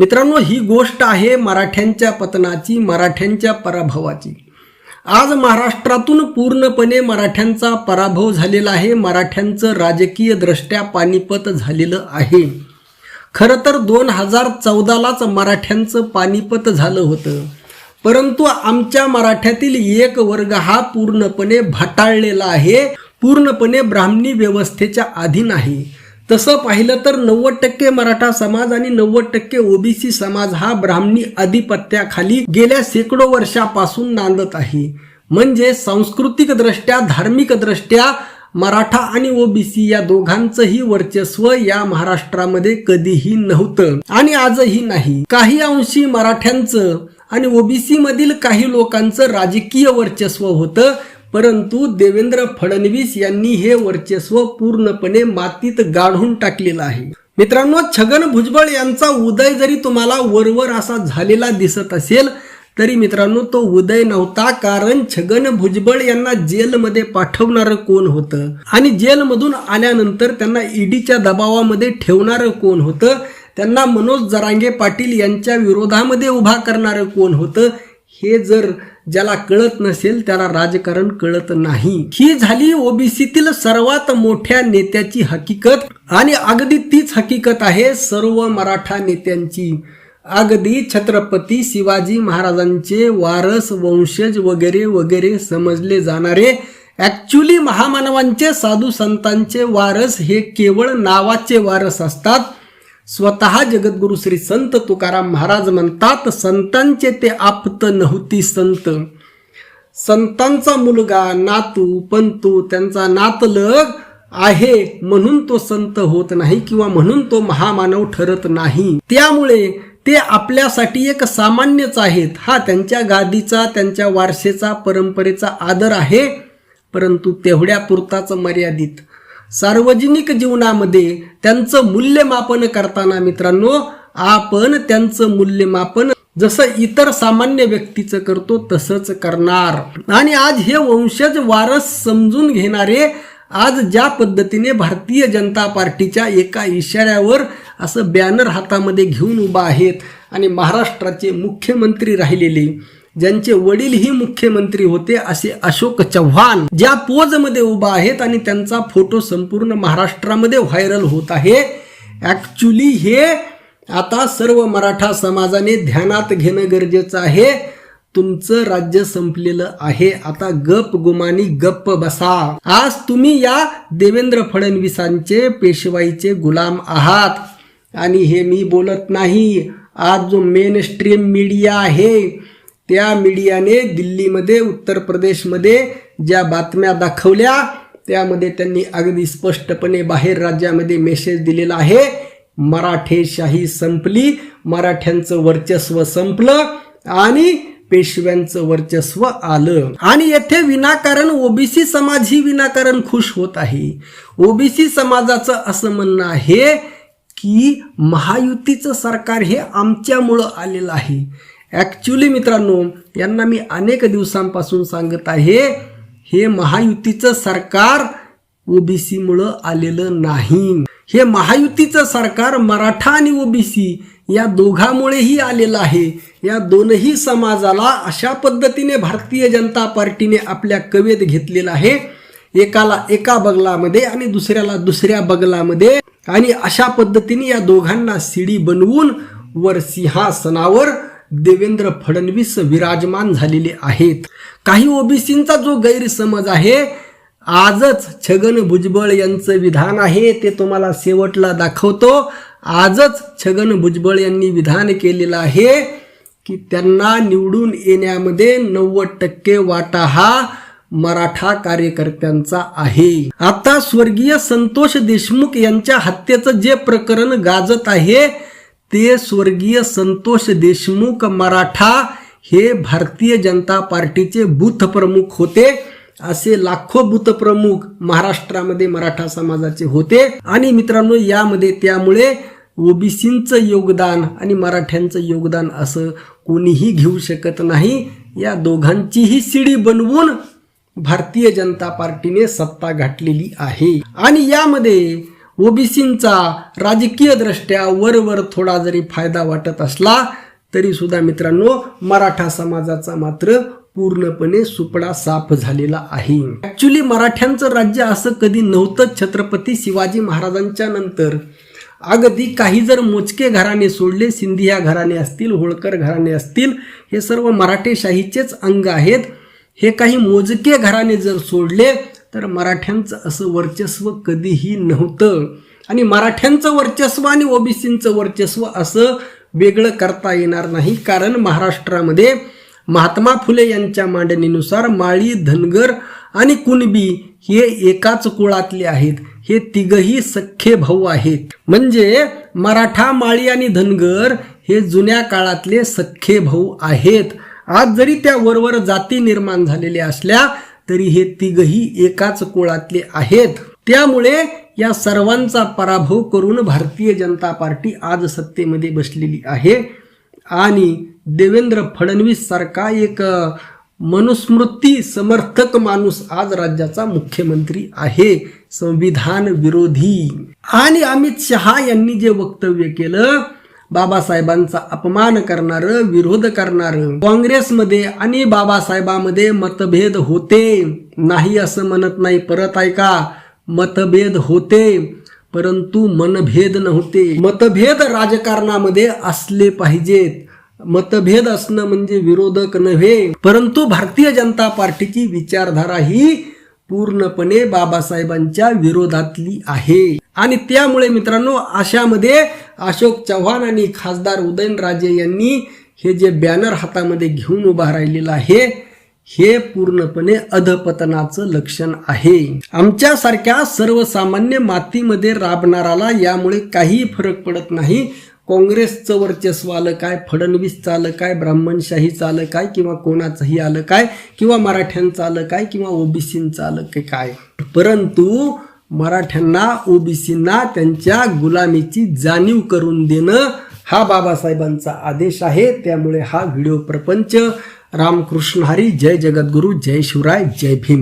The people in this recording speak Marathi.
मित्रांनो ही गोष्ट आहे मराठ्यांच्या पतनाची मराठ्यांच्या पराभवाची. आज महाराष्ट्रातून पूर्णपणे मराठ्यांचा पराभव झालेला आहे मराठ्यांचं राजकीय दृष्ट्या पानिपत झालेलं आहे. खरं तर दोन हजार चौदालाच मराठ्यांचं पानिपत झालं होतं. परंतु आमच्या मराठ्यातील एक वर्ग हा पूर्णपणे भाटाळलेला आहे पूर्णपणे ब्राह्मणी व्यवस्थेच्या अधीन आहे. तसं पाहिलं तर नव्वद टक्के मराठा समाज आणि नव्वद टक्के ओबीसी समाज हा ब्राह्मणी अधिपत्याखाली गेल्या शेकडो वर्षापासून नांदत आहे. म्हणजे सांस्कृतिक दृष्ट्या धार्मिक दृष्ट्या मराठा आणि ओबीसी या दोघांचंही वर्चस्व या महाराष्ट्रामध्ये कधीही नव्हतं आणि आजही नाही. काही अंशी मराठ्यांचं आणि ओबीसी मधील काही लोकांचं राजकीय वर्चस्व होतं. परंतु देवेंद्र फडणवीस यांनी हे वर्चस्व पूर्णपणे मातीत गाढून टाकलेलं आहे. मित्रांनो छगन भुजबळ यांचा उदय जरी तुम्हाला वरवर असा झालेला दिसत असेल तरी मित्रांनो तो उदय नव्हता कारण छगन भुजबळ यांना जेलमध्ये पाठवणारं कोण होतं? आणि जेलमधून आल्यानंतर त्यांना ईडीच्या दबावामध्ये ठेवणारं कोण होतं? त्यांना मनोज जरांगे पाटील यांच्या विरोधामध्ये उभा करणारं कोण होतं? हे जर ज्याला कळत नसेल त्याला राजकारण कळत नाही. ही झाली ओबीसीतील सर्वात मोठ्या नेत्याची हकीकत आणि अगदी तीच हकीकत आहे सर्व मराठा नेत्यांची. अगदी छत्रपती शिवाजी महाराजांचे वारस वंशज वगैरे वगैरे समजले जाणारे ॲक्च्युली महामानवांचे साधू संतांचे वारस हे केवळ नावाचे वारस असतात. स्वतः जगद्गुरु श्री संत तुकाराम महाराज म्हणतात संतांचे ते आप्त नव्हती संत. संतांचा मुलगा नातू पंतू त्यांचा नातलग आहे म्हणून तो संत होत नाही किंवा म्हणून तो महामानव ठरत नाही. त्यामुळे ते आपल्यासाठी एक सामान्यच आहेत. हा त्यांच्या गादीचा त्यांच्या वारसेचा परंपरेचा आदर आहे परंतु तेवढ्या पुरताच मर्यादित. सार्वजनिक जीवनामध्ये त्यांचं मूल्यमापन करताना मित्रांनो आपण त्यांचं मूल्यमापन जसं इतर सामान्य व्यक्तीचं करतो तसंच करणार. आणि आज हे वंशज वारस समजून घेणारे आज ज्या पद्धतीने भारतीय जनता पार्टीच्या एका इशाऱ्यावर असं बॅनर हातामध्ये घेऊन उभा आहेत आणि महाराष्ट्राचे मुख्यमंत्री राहिलेले ज्यांचे वडीलही मुख्यमंत्री होते असे अशोक चव्हाण ज्या पोजमध्ये उभा आहेत आणि त्यांचा फोटो संपूर्ण महाराष्ट्रामध्ये व्हायरल होत आहे. ॲक्च्युली हे आता सर्व मराठा समाजाने ध्यानात घेणं गरजेचं आहे. तुमचं राज्य संपलेलं आहे. आता गप गुमानी गप्प बसा. आज तुम्ही या देवेंद्र फडणवीसांचे पेशवाईचे गुलाम आहात. आणि हे मी बोलत नाही. आज जो मेन स्ट्रीम मीडिया आहे त्या मीडियाने दिल्लीमध्ये उत्तर प्रदेशमध्ये ज्या बातम्या दाखवल्या त्यामध्ये त्यांनी अगदी स्पष्टपणे बाहेर राज्यामध्ये मेसेज दिलेला आहे. मराठेशाही संपली मराठ्यांचं वर्चस्व संपलं आणि पेशव्यांचं वर्चस्व आलं. आणि येथे विनाकारण ओबीसी समाज ही विनाकारण खुश होत आहे. ओबीसी समाजाचं असं म्हणणं आहे की महायुतीचं सरकार हे आमच्यामुळं आलेलं आहे. ॲक्च्युली मित्रांनो यांना मी अनेक दिवसांपासून सांगत आहे हे महायुतीचं सरकार ओबीसीमुळं आलेलं नाही. हे महायुतीचं सरकार मराठा आणि ओबीसी या दोघांमुळेही आलेलं आहे. या दोनही समाजाला अशा पद्धतीने भारतीय जनता पार्टीने आपल्या कवेत घेतलेलं आहे. एकाला एका बगलामध्ये आणि दुसऱ्याला दुसऱ्या बगलामध्ये. आणि अशा पद्धतीने या दोघांना सिडी बनवून वर सिंहासनावर देवेंद्र फडणवीस विराजमान झालेले आहेत. काही ओबीसींचा जो गैरसमज आहे आजच छगन भुजबळ यांचं विधान आहे ते तुम्हाला शेवटला दाखवतो. आजच छगन भुजबळ यांनी विधान केलेलं आहे की त्यांना निवडून येण्यामध्ये नव्वद टक्के वाटा हा मराठा कार्यकर्त्यांचा आहे. आता स्वर्गीय संतोष देशमुख यांच्या हत्येचं जे प्रकरण गाजत आहे ते स्वर्गीय संतोष देशमुख मराठा हे भारतीय जनता पार्टीचे बूथ प्रमुख होते. असे लाखो बूथ प्रमुख महाराष्ट्रामध्ये मराठा समाजाचे होते. आणि मित्रांनो यामध्ये त्यामुळे ओबीसींचं योगदान आणि मराठ्यांचं योगदान असं कोणीही घेऊ शकत नाही. या दोघांचीही शिडी बनवून भारतीय जनता पार्टीने सत्ता गाठलेली आहे. आणि यामध्ये ओबीसींचा राजकीय दृष्ट्या वरवर थोडा जरी फायदा वाटत असला तरी सुद्धा मित्रांनो मराठा समाजाचा मात्र पूर्णपणे सुपडा साफ झालेला आहे. ऍक्च्युली मराठ्यांचं राज्य असं कधी नव्हतं छत्रपती शिवाजी महाराजांच्या नंतर. अगदी काही जर मोजके घराणे सोडले सिंधिया घराणे असतील होळकर घराणे असतील हे सर्व मराठेशाहीचेच अंग आहेत. हे काही मोजके घराणे जर सोडले तर मराठ्यांचं असं वर्चस्व कधीही नव्हतं. आणि मराठ्यांचं वर्चस्व आणि ओबीसींचं वर्चस्व असं वेगळं करता येणार नाही. कारण महाराष्ट्रामध्ये महात्मा फुले यांच्या मांडणीनुसार माळी धनगर आणि कुणबी हे एकाच कुळातले आहेत. हे तिघही सख्खे भाऊ आहेत. म्हणजे मराठा माळी आणि धनगर हे जुन्या काळातले सख्खे भाऊ आहेत. आज जरी त्या वरवर जाती निर्माण झालेल्या असल्या तरी हे तिघही एकाच कुळातले आहेत. त्यामुळे या सर्वांचा पराभव करून भारतीय जनता पार्टी आज सत्तेमध्ये बसलेली आहे. आणि देवेंद्र फडणवीस सारखा एक मनुस्मृती समर्थक माणूस आज राज्याचा मुख्यमंत्री आहे. संविधान विरोधी. आणि अमित शहा यांनी जे वक्तव्य केलं बाबासाहेबांचा अपमान करणारं विरोध करणारं. काँग्रेसमध्ये आणि बाबासाहेबांमध्ये मतभेद होते. नाही असं म्हणत नाही परत ऐका मतभेद होते. परंतु मनभेद नव्हते. मतभेद राजकारणामध्ये असले पाहिजेत. मतभेद असणं म्हणजे विरोधक नव्हे. परंतु भारतीय जनता पार्टीची विचारधारा ही पूर्णपणे बाबासाहेबांच्या विरोधातली आहे. आणि त्यामुळे मित्रांनो अशामध्ये अशोक चव्हाण आणि खासदार उदयनराजे यांनी हे जे बॅनर हातामध्ये घेऊन उभा राहिलेलं आहे हे पूर्णपणे अधपतनाचं लक्षण आहे. आमच्यासारख्या सर्वसामान्य मातीमध्ये राबणाराला यामुळे काही फरक पडत नाही. काँग्रेसचं वर्चस्व आलं काय? फडणवीसचं आलं काय? ब्राह्मणशाहीचं आलं काय? किंवा कोणाचंही आलं काय? किंवा मराठ्यांचं आलं काय? किंवा ओबीसींचं आलं काय? काय? परंतु मराठ्यांना ओबीसींना त्यांच्या गुलामीची जाणीव करून देणं हा बाबासाहेबांचा आदेश आहे. त्यामुळे हा व्हिडिओ प्रपंच. रामकृष्ण हरी. जय जगद्गुरू. जय शिवराय. जय भीम.